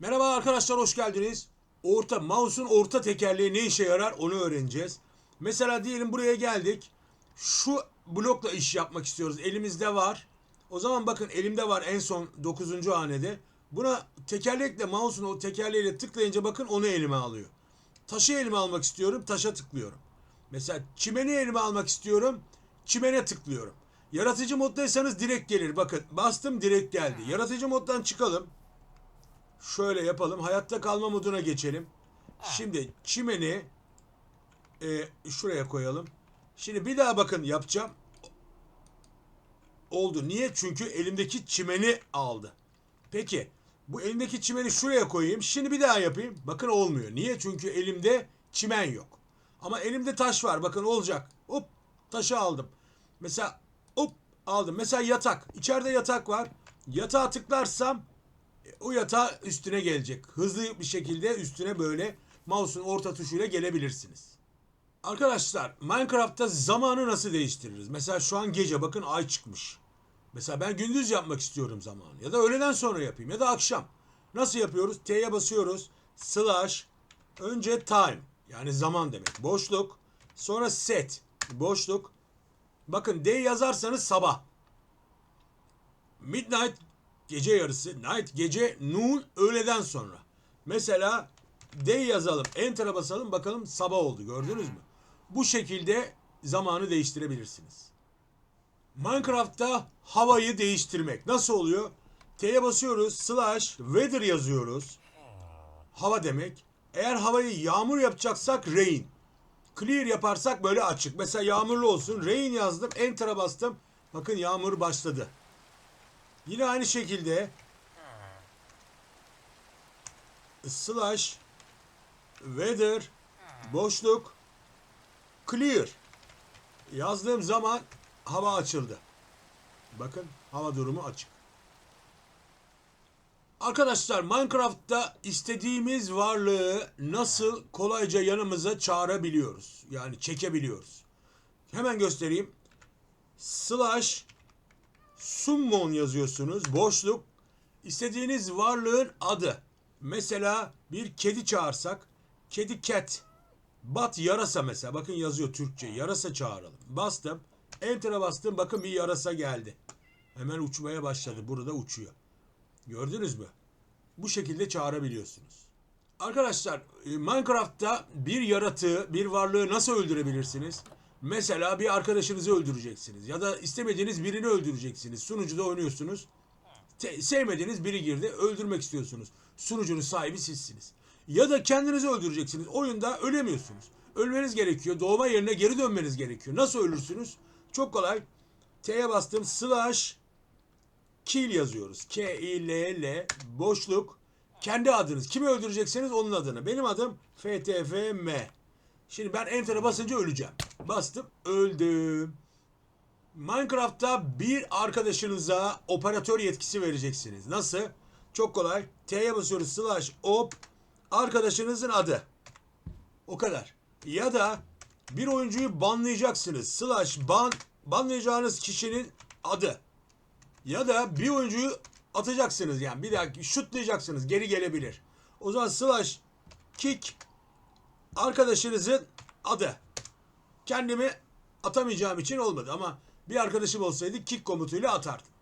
Merhaba arkadaşlar hoş geldiniz. Orta mouse'un orta tekerleği ne işe yarar onu öğreneceğiz. Mesela diyelim buraya geldik. Şu blokla iş yapmak istiyoruz. Elimizde var. O zaman bakın elimde var en son 9. hanede. Buna tekerlekle mouse'un o tekerleğiyle tıklayınca bakın onu elime alıyor. Taşı elime almak istiyorum. Taşa tıklıyorum. Mesela çimeni elime almak istiyorum. Çimene tıklıyorum. Yaratıcı moddaysanız direkt gelir. Bakın bastım direkt geldi. Yaratıcı moddan çıkalım. Şöyle yapalım. Hayatta kalma moduna geçelim. Şimdi çimeni e, şuraya koyalım. Şimdi bir daha bakın yapacağım. Oldu. Niye? Çünkü elimdeki çimeni aldı. Peki bu elimdeki çimeni şuraya koyayım. Şimdi bir daha yapayım. Bakın olmuyor. Niye? Çünkü elimde çimen yok. Ama elimde taş var. Bakın olacak. Hop taşı aldım. Mesela hop aldım. Mesela yatak. İçeride yatak var. Yatağa tıklarsam o yatağa üstüne gelecek. Hızlı bir şekilde üstüne böyle mouse'un orta tuşuyla gelebilirsiniz. Arkadaşlar Minecraft'ta zamanı nasıl değiştiririz? Mesela şu an gece bakın ay çıkmış. Mesela ben gündüz yapmak istiyorum zamanı. Ya da öğleden sonra yapayım ya da akşam. Nasıl yapıyoruz? T'ye basıyoruz. Slash önce time yani zaman demek. Boşluk. Sonra set. Boşluk. Bakın D yazarsanız sabah. Midnight gece yarısı. Night gece. Noon öğleden sonra. Mesela day yazalım. Enter'a basalım bakalım sabah oldu. Gördünüz mü? Bu şekilde zamanı değiştirebilirsiniz. Minecraft'ta havayı değiştirmek nasıl oluyor? T'ye basıyoruz. Slash weather yazıyoruz. Hava demek. Eğer havayı yağmur yapacaksak rain. Clear yaparsak böyle açık. Mesela yağmurlu olsun. Rain yazdım. Enter'a bastım. Bakın yağmur başladı. Yine aynı şekilde slash weather boşluk clear yazdığım zaman hava açıldı. Bakın hava durumu açık. Arkadaşlar Minecraft'ta istediğimiz varlığı nasıl kolayca yanımıza çağırabiliyoruz? Yani çekebiliyoruz. Hemen göstereyim. Slash summon yazıyorsunuz. Boşluk. İstediğiniz varlığın adı. Mesela bir kedi çağırsak. Kedi cat. Bat yarasa mesela. Bakın yazıyor Türkçe. Yarasa çağıralım. Bastım. Enter'a bastım. Bakın bir yarasa geldi. Hemen uçmaya başladı. Burada uçuyor. Gördünüz mü? Bu şekilde çağırabiliyorsunuz. Arkadaşlar e, Minecraft'ta bir yaratığı, bir varlığı nasıl öldürebilirsiniz? Mesela bir arkadaşınızı öldüreceksiniz ya da istemediğiniz birini öldüreceksiniz. Sunucuda oynuyorsunuz. Te- sevmediğiniz biri girdi, öldürmek istiyorsunuz. Sunucunun sahibi sizsiniz. Ya da kendinizi öldüreceksiniz. Oyunda ölemiyorsunuz. Ölmeniz gerekiyor. Doğma yerine geri dönmeniz gerekiyor. Nasıl ölürsünüz? Çok kolay. T'ye bastım. Slash kill yazıyoruz. K I L L boşluk kendi adınız. Kimi öldürecekseniz onun adını. Benim adım FTFM. Şimdi ben enter'a basınca öleceğim. Bastım, öldüm. Minecraft'ta bir arkadaşınıza operatör yetkisi vereceksiniz. Nasıl? Çok kolay. T'ye basıyoruz slash op arkadaşınızın adı. O kadar. Ya da bir oyuncuyu banlayacaksınız. Slash ban banlayacağınız kişinin adı. Ya da bir oyuncuyu atacaksınız yani bir daha şutlayacaksınız geri gelebilir. O zaman slash kick arkadaşınızın adı. Kendimi atamayacağım için olmadı ama bir arkadaşım olsaydı kick komutuyla atardım.